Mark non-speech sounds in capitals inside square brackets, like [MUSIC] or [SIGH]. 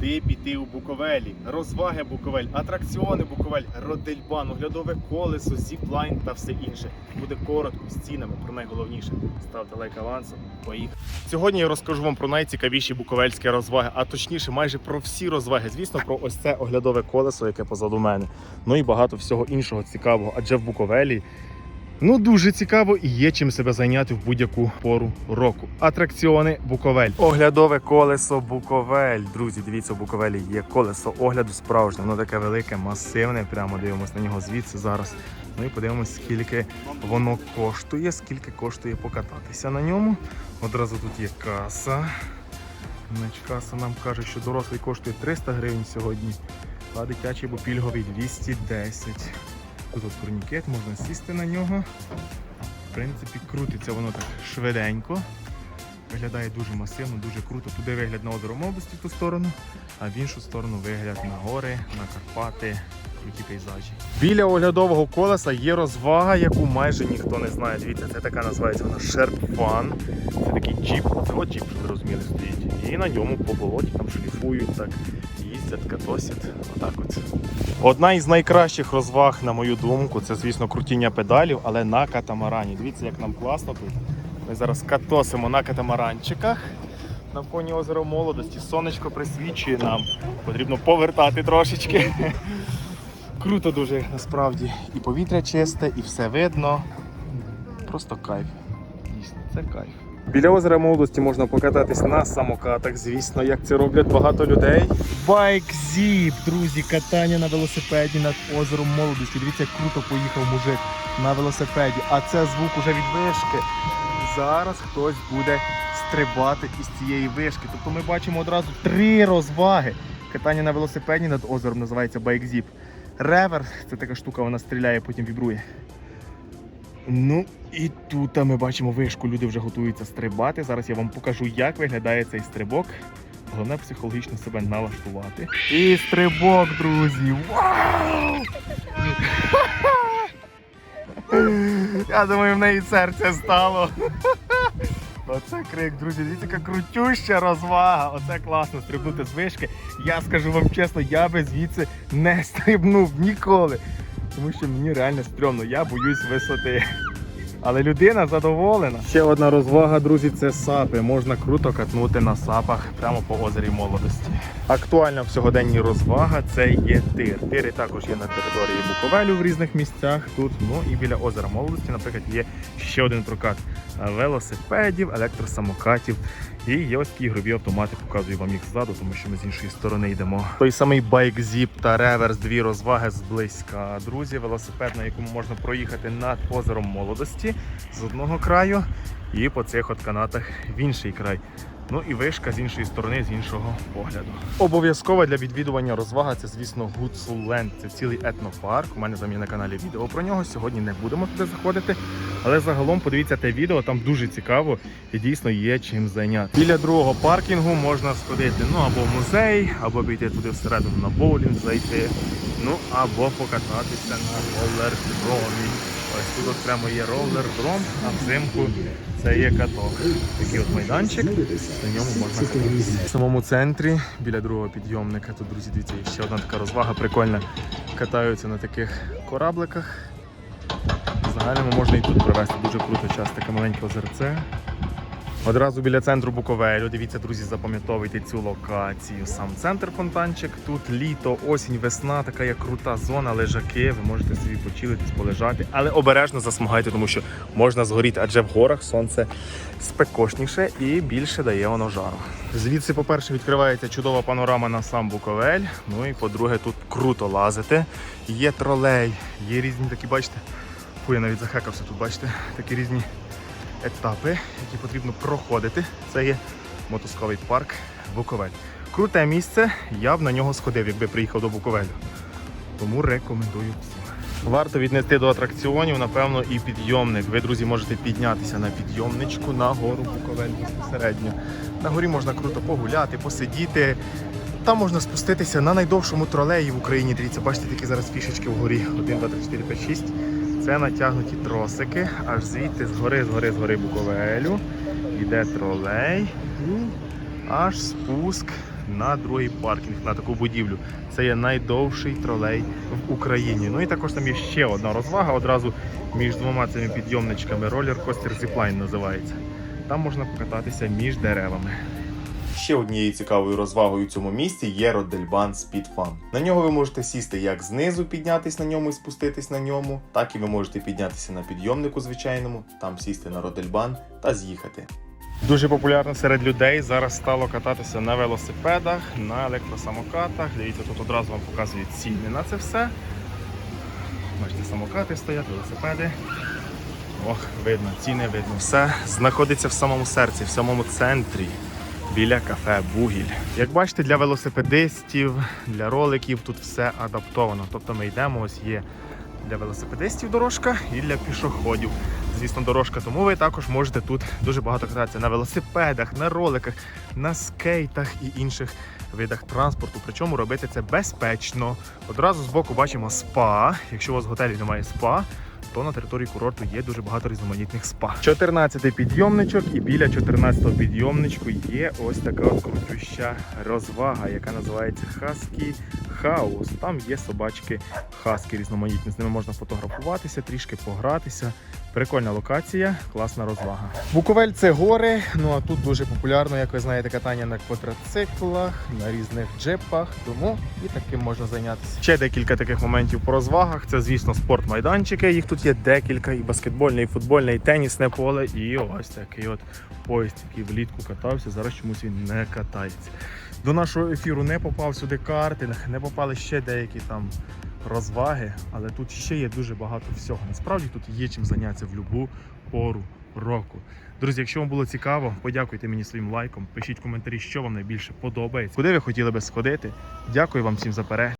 куди піти у Буковелі, розваги Буковель, атракціони Буковель, Родельбан, оглядове колесо, зіплайн та все інше. Буде коротко з цінами про найголовніше. Ставте лайк авансом. Поїхали. Сьогодні я розкажу вам про найцікавіші буковельські розваги, а точніше, майже про всі розваги. Звісно, про ось це оглядове колесо, яке позаду мене. Ну і багато всього іншого цікавого. Адже в Буковелі Ну, дуже цікаво і є чим себе зайняти в будь-яку пору року. Атракціони Буковель. Оглядове колесо Буковель. Друзі, дивіться, у Буковелі є колесо огляду справжнє. Воно таке велике, масивне. Прямо дивимося на нього звідси зараз. Ну і подивимось, скільки воно коштує, скільки коштує покататися на ньому. Одразу тут є каса. Каса нам каже, що дорослий коштує 300 гривень сьогодні, а дитячий або пільговий 210. Тут от турнікет, можна сісти на нього. В принципі, крутиться воно так швиденько. Виглядає дуже масивно, дуже круто. Туди вигляд на озеро молодості в ту сторону, а в іншу сторону вигляд на гори, на Карпати, круті пейзажі. Біля оглядового колеса є розвага, яку майже ніхто не знає. Дивіться, це така називається вона Sherp Це такий джіп. Це от джіп, щоб ви розуміли, стоїть. І на ньому по болоті там шліфують, так їздять, катосять. Отак от. Одна із найкращих розваг, на мою думку, це, звісно, крутіння педалів, але на катамарані. Дивіться, як нам класно тут. Ми зараз катосимо на катамаранчиках на фоні озера молодості. Сонечко присвічує нам. Потрібно повертати трошечки. [LAUGHS] Круто дуже насправді. І повітря чисте, і все видно. Просто кайф. Дійсно, це кайф. Біля озера молодості можна покататись на самокатах, звісно, як це роблять багато людей. Байк зіп, друзі, катання на велосипеді над озером молодості. Дивіться, як круто поїхав мужик на велосипеді. А це звук уже від вишки. Зараз хтось буде стрибати із цієї вишки. Тобто ми бачимо одразу три розваги. Катання на велосипеді над озером називається Байк Зіп. Ревер це така штука, вона стріляє, потім вібрує. Ну і тут ми бачимо вишку. Люди вже готуються стрибати. Зараз я вам покажу, як виглядає цей стрибок. Головне психологічно себе налаштувати. І стрибок, друзі! Вау! [LAUGHS] Я думаю, в неї серце стало. [LAUGHS] Оце крик, друзі, дивіться, яка крутюща розвага. Оце класно стрибнути з вишки. Я скажу вам чесно, я би звідси не [LAUGHS] стрибнув ніколи. Тому що мені реально стрьомно, я боюсь висоти. Але людина задоволена. Ще одна розвага, друзі, це сапи. Можна круто катнути на сапах прямо по озері молодості. Актуальна в сьогоденній розвага це є тир. Тири також є на території Буковелю в різних місцях. Тут, ну і біля озера молодості, наприклад, є ще один прокат велосипедів, електросамокатів. І є ось такі ігрові автомати, показую вам їх ззаду, тому що ми з іншої сторони йдемо. Той самий байк зіп та реверс, дві розваги зблизька. Друзі, велосипед, на якому можна проїхати над озером молодості з одного краю, і по цих от канатах в інший край. Ну і вишка з іншої сторони, з іншого погляду. Обов'язково для відвідування розвага це, звісно, Гуцуленд. Це цілий етнопарк. У мене там є на каналі відео про нього. Сьогодні не будемо туди заходити. Але загалом подивіться те відео, там дуже цікаво і дійсно є чим зайняти. Біля другого паркінгу можна сходити ну або в музей, або піти туди всередину на боулінг зайти, ну або покататися на роллер-дромі. Ось тут от прямо є роллер-дром, а взимку це є каток. Такий от майданчик, на ньому можна кататися. В самому центрі, біля другого підйомника, тут, друзі, дивіться, ще одна така розвага прикольна. Катаються на таких корабликах. Загальному можна і тут провести дуже круто час, таке маленьке озерце. Одразу біля центру Буковелю. Дивіться, друзі, запам'ятовуйте цю локацію. Сам центр фонтанчик. Тут літо, осінь, весна, така як крута зона, лежаки. Ви можете собі почилитись, полежати, але обережно засмагайте, тому що можна згоріти, адже в горах сонце спекошніше і більше дає воно жару. Звідси, по-перше, відкривається чудова панорама на сам Буковель. Ну і по-друге, тут круто лазити. Є тролей, є різні такі, бачите. Фу, я навіть захекався тут, бачите, такі різні етапи, які потрібно проходити. Це є мотузковий парк Буковель. Круте місце, я б на нього сходив, якби приїхав до Буковелю. Тому рекомендую всім. Варто віднести до атракціонів, напевно, і підйомник. Ви, друзі, можете піднятися на підйомничку на гору Буковель безпосередньо. На горі можна круто погуляти, посидіти. Там можна спуститися на найдовшому тролеї в Україні. Дивіться, бачите, такі зараз фішечки вгорі. 1, 2, 3, 4, 5, 6. Це натягнуті тросики, аж звідти згори, згори, згори Буковелю. Йде тролей. І аж спуск на другий паркінг, на таку будівлю. Це є найдовший тролей в Україні. Ну і також там є ще одна розвага одразу між двома цими підйомничками. Ролер-костер Zipline називається. Там можна покататися між деревами. Ще однією цікавою розвагою у цьому місті є Родельбан Speed Fun. На нього ви можете сісти як знизу, піднятись на ньому і спуститись на ньому, так і ви можете піднятися на підйомнику звичайному, там сісти на Родельбан та з'їхати. Дуже популярно серед людей зараз стало кататися на велосипедах, на електросамокатах. Дивіться, тут одразу вам показують ціни на це все. Бачите, самокати стоять, велосипеди. Ох, видно, ціни видно. Все знаходиться в самому серці, в самому центрі. Біля кафе Бугіль. Як бачите, для велосипедистів, для роликів тут все адаптовано. Тобто ми йдемо, ось є для велосипедистів дорожка і для пішоходів. Звісно, дорожка, тому ви також можете тут дуже багато кататися на велосипедах, на роликах, на скейтах і інших видах транспорту. Причому робити це безпечно. Одразу збоку бачимо спа. Якщо у вас в готелі немає спа, то на території курорту є дуже багато різноманітних спа. 14 підйомничок, і біля 14-го підйомничку є ось така от крутюща розвага, яка називається Хаскі Хаус. Там є собачки хаски різноманітні. З ними можна фотографуватися, трішки погратися. Прикольна локація, класна розвага. Буковель це гори. Ну а тут дуже популярно, як ви знаєте, катання на квадроциклах, на різних джипах. Тому і таким можна зайнятися. Ще декілька таких моментів по розвагах. Це, звісно, спортмайданчики. Їх тут є декілька: і баскетбольне, і футбольне, і тенісне поле. І ось такий от поїзд, який влітку катався. Зараз чомусь він не катається. До нашого ефіру не попав сюди картинг, не попали ще деякі там розваги, але тут ще є дуже багато всього. Насправді тут є чим зайнятися в будь-яку пору року. Друзі, якщо вам було цікаво, подякуйте мені своїм лайком, пишіть коментарі, що вам найбільше подобається, куди ви хотіли би сходити. Дякую вам всім за перегляд.